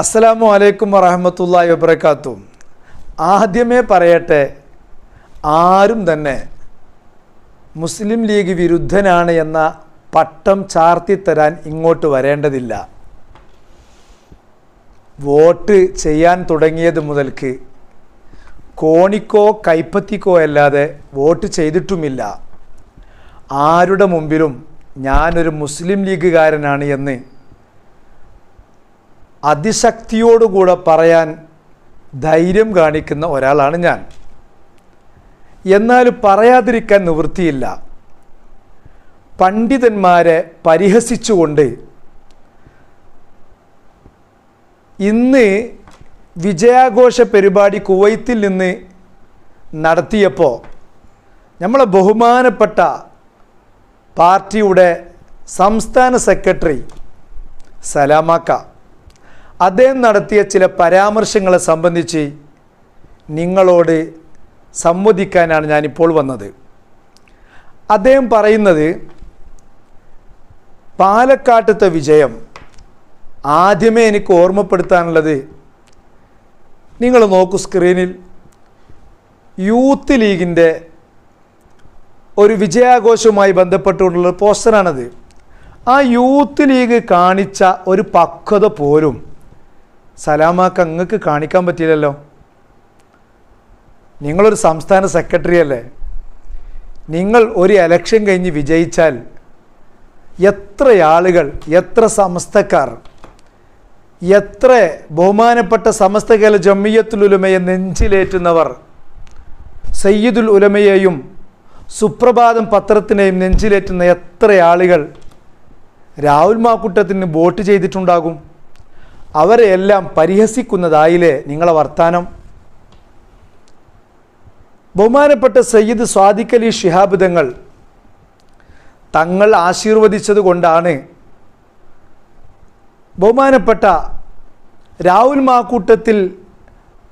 അസ്സലാമു അലൈക്കും വറഹമത്തല്ലാഹി വബർക്കാത്തു ആദ്യമേ പറയട്ടെ ആരും തന്നെ മുസ്ലിം ലീഗ് വിരുദ്ധനാണ് എന്ന പട്ടം ചാർത്തിത്തരാൻ ഇങ്ങോട്ട് വരേണ്ടതില്ല. വോട്ട് ചെയ്യാൻ തുടങ്ങിയത് മുതൽക്ക് കോണിക്കോ കൈപ്പത്തിക്കോ അല്ലാതെ വോട്ട് ചെയ്തിട്ടുമില്ല. ആരുടെ മുമ്പിലും ഞാനൊരു മുസ്ലിം ലീഗുകാരനാണ് എന്ന് അതിശക്തിയോടുകൂടെ പറയാൻ ധൈര്യം കാണിക്കുന്ന ഒരാളാണ് ഞാൻ. എന്നാൽ പറയാതിരിക്കാൻ നിവൃത്തിയില്ല. പണ്ഡിതന്മാരെ പരിഹസിച്ചുകൊണ്ട് ഇന്ന് വിജയാഘോഷ പരിപാടി കുവൈത്തിൽ നിന്ന് നടത്തിയപ്പോൾ നമ്മളെ ബഹുമാനപ്പെട്ട പാർട്ടിയുടെ സംസ്ഥാന സെക്രട്ടറി സലാമാക്ക അദ്ദേഹം നടത്തിയ ചില പരാമർശങ്ങളെ സംബന്ധിച്ച് നിങ്ങളോട് സംവദിക്കാനാണ് ഞാനിപ്പോൾ വന്നത്. അദ്ദേഹം പറയുന്നത് പാലക്കാട്ടത്തെ വിജയം ആദ്യമേ എനിക്ക് ഓർമ്മപ്പെടുത്താനുള്ളത് നിങ്ങൾ നോക്കൂ സ്ക്രീനിൽ. യൂത്ത് ലീഗിന്റെ ഒരു വിജയാഘോഷവുമായി ബന്ധപ്പെട്ടുകൊണ്ടുള്ള പോസ്റ്ററാണത്. ആ യൂത്ത് ലീഗ് കാണിച്ച ഒരു പക്വത പോലും സലാമാക്ക് അങ്ങക്ക് കാണിക്കാൻ പറ്റിയില്ലല്ലോ. നിങ്ങളൊരു സംസ്ഥാന സെക്രട്ടറി അല്ലേ? നിങ്ങൾ ഒരു എലക്ഷൻ കഴിഞ്ഞ് വിജയിച്ചാൽ എത്ര ആളുകൾ എത്ര സമസ്തക്കാർ എത്ര ബഹുമാനപ്പെട്ട സമസ്ത കേല ജമ്മിയത്തുൽ ഉലമയെ നെഞ്ചിലേറ്റുന്നവർ സയ്യിദുൽ ഉലമയെയും സുപ്രഭാതം പത്രത്തിനെയും നെഞ്ചിലേറ്റുന്ന എത്ര ആളുകൾ രാഹുൽ മാക്കുട്ടത്തിന് വോട്ട് ചെയ്തിട്ടുണ്ടാകും? അവരെയെല്ലാം പരിഹസിക്കുന്നതായില്ലേ നിങ്ങളെ വർത്താനം? ബഹുമാനപ്പെട്ട സയ്യിദ് സ്വാദിഖലി ഷിഹാബ് തങ്ങൾ തങ്ങൾ ആശീർവദിച്ചത് കൊണ്ടാണ് ബഹുമാനപ്പെട്ട രാഹുൽ മാക്കൂട്ടത്തിൽ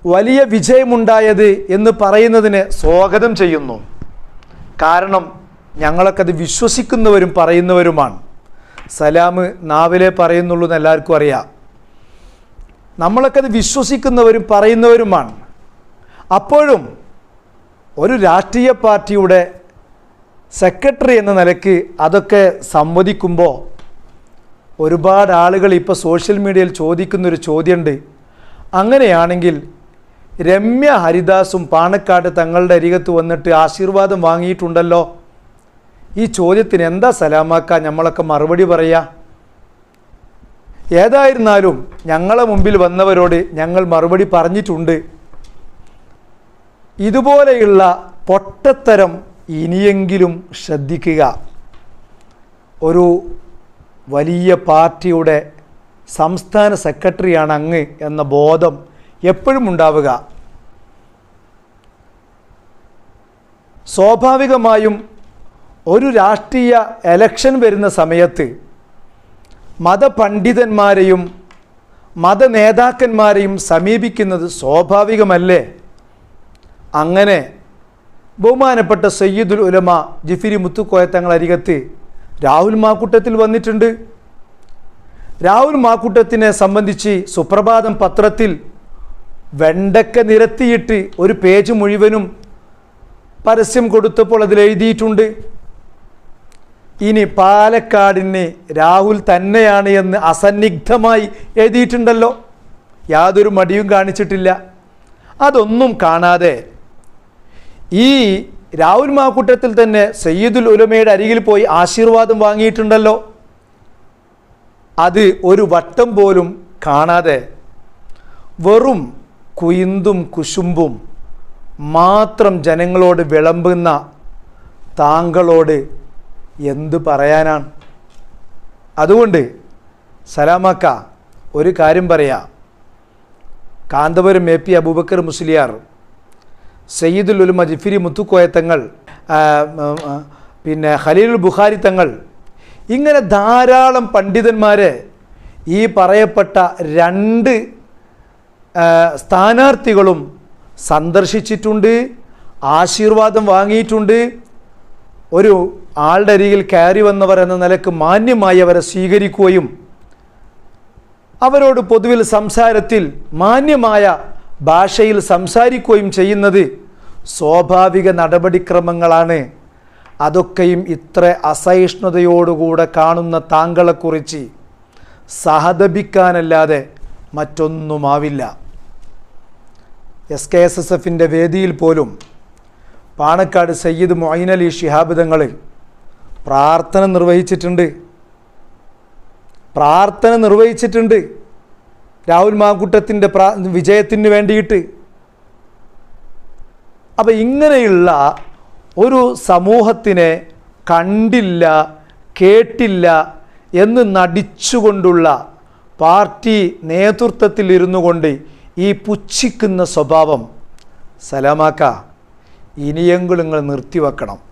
വലിയ വിജയമുണ്ടായത് എന്ന് പറയുന്നതിന് സ്വാഗതം ചെയ്യുന്നു. കാരണം ഞങ്ങളൊക്കെ അത് വിശ്വസിക്കുന്നവരും പറയുന്നവരുമാണ്. സലാം നാവിലെ പറയുന്നുള്ളൂ എന്ന് എല്ലാവർക്കും അറിയാം. നമ്മളൊക്കെ അത് വിശ്വസിക്കുന്നവരും പറയുന്നവരുമാണ്. അപ്പോഴും ഒരു രാഷ്ട്രീയ പാർട്ടിയുടെ സെക്രട്ടറി എന്ന നിലയ്ക്ക് അതൊക്കെ സംവദിക്കുമ്പോൾ ഒരുപാട് ആളുകൾ ഇപ്പോൾ സോഷ്യൽ മീഡിയയിൽ ചോദിക്കുന്നൊരു ചോദ്യമുണ്ട് അങ്ങനെയാണെങ്കിൽ രമ്യ ഹരിദാസും പാണക്കാട് തങ്ങളുടെ അരികത്ത് വന്നിട്ട് ആശീർവാദം വാങ്ങിയിട്ടുണ്ടല്ലോ? ഈ ചോദ്യത്തിന് എന്താ സലാമാക്ക? നമ്മളൊക്കെ മറുപടി പറയാ. ഏതായിരുന്നാലും ഞങ്ങളെ മുമ്പിൽ വന്നവരോട് ഞങ്ങൾ മറുപടി പറഞ്ഞിട്ടുണ്ട്. ഇതുപോലെയുള്ള പൊട്ടത്തരം ഇനിയെങ്കിലും ശ്രദ്ധിക്കുക. ഒരു വലിയ പാർട്ടിയുടെ സംസ്ഥാന സെക്രട്ടറിയാണ് അങ്ങ് എന്ന ബോധം എപ്പോഴും ഉണ്ടാവുക. സ്വാഭാവികമായും ഒരു രാഷ്ട്രീയ എലക്ഷൻ വരുന്ന സമയത്ത് മതപണ്ഡിതന്മാരെയും മതനേതാക്കന്മാരെയും സമീപിക്കുന്നത് സ്വാഭാവികമല്ലേ? അങ്ങനെ ബഹുമാനപ്പെട്ട സയ്യിദുൽ ഉലമ ജിഫിരി മുത്തുക്കോയ തങ്ങളരികത്ത് രാഹുൽ മാക്കൂട്ടത്തിൽ വന്നിട്ടുണ്ട്. രാഹുൽ മാക്കൂട്ടത്തിനെ സംബന്ധിച്ച് സുപ്രഭാതം പത്രത്തിൽ വെണ്ടക്ക നിരത്തിയിട്ട് ഒരു പേജ് മുഴുവനും പരസ്യം കൊടുത്തപ്പോൾ അതിൽ എഴുതിയിട്ടുണ്ട് ഇനി പാലക്കാടിന് രാഹുൽ തന്നെയാണ് എന്ന് അസന്നിഗ്ധമായി എഴുതിയിട്ടുണ്ടല്ലോ. യാതൊരു മടിയും കാണിച്ചിട്ടില്ല. അതൊന്നും കാണാതെ ഈ രാഹുൽ മാക്കൂട്ടത്തിൽ തന്നെ സയ്യിദുൽ ഉലമയുടെ അരികിൽ പോയി ആശീർവാദം വാങ്ങിയിട്ടുണ്ടല്ലോ. അത് ഒരു വട്ടം പോലും കാണാതെ വെറും കുയിന്തും കുശുമ്പും മാത്രം ജനങ്ങളോട് വിളമ്പുന്ന താങ്കളോട് എന്ത് പറയാനാണ്? അതുകൊണ്ട് സലാമാക്ക ഒരു കാര്യം പറയാം. കാന്തപുരം എ പി അബൂബക്കർ മുസ്ലിയാർ സയ്യിദുൽ ഉലുമ ജിഫിരി മുത്തുക്കോയ തങ്ങൾ പിന്നെ ഖലീലുൽ ബുഖാരി തങ്ങൾ ഇങ്ങനെ ധാരാളം പണ്ഡിതന്മാരെ ഈ പറയപ്പെട്ട രണ്ട് സ്ഥാനാർത്ഥികളും സന്ദർശിച്ചിട്ടുണ്ട് ആശീർവാദം വാങ്ങിയിട്ടുണ്ട്. ഒരു ആളുടെ അരികിൽ കയറി വന്നവർ എന്ന നിലയ്ക്ക് മാന്യമായി അവരെ സ്വീകരിക്കുകയും അവരോട് പൊതുവിൽ സംസാരത്തിൽ മാന്യമായ ഭാഷയിൽ സംസാരിക്കുകയും ചെയ്യുന്നത് സ്വാഭാവിക നടപടിക്രമങ്ങളാണ്. അതൊക്കെയും ഇത്ര അസഹിഷ്ണുതയോടുകൂടെ കാണുന്ന താങ്കളെക്കുറിച്ച് സഹതപിക്കാനല്ലാതെ മറ്റൊന്നുമാവില്ല. എസ് കെ എസ് എസ് എഫിന്റെ വേദിയിൽ പോലും പാണക്കാട് സയ്യിദ് മൊയ്നലി ശിഹാബ് തങ്ങൾ പ്രാർത്ഥന നിർവഹിച്ചിട്ടുണ്ട്. പ്രാർത്ഥന നിർവഹിച്ചിട്ടുണ്ട്. രാഹുൽ മാങ്കുട്ടത്തിന്റെ പ്രാ വിജയത്തിന് വേണ്ടിയിട്ട്. അപ്പം ഇങ്ങനെയുള്ള ഒരു സമൂഹത്തിനെ കണ്ടില്ല കേട്ടില്ല എന്ന് നടിച്ചുകൊണ്ടുള്ള പാർട്ടി നേതൃത്വത്തിൽ ഇരുന്നു കൊണ്ട് ഈ പുച്ഛിക്കുന്ന സ്വഭാവം സലാമാക്ക ഇനിയെങ്കിലും നിങ്ങൾ നിർത്തിവെക്കണം.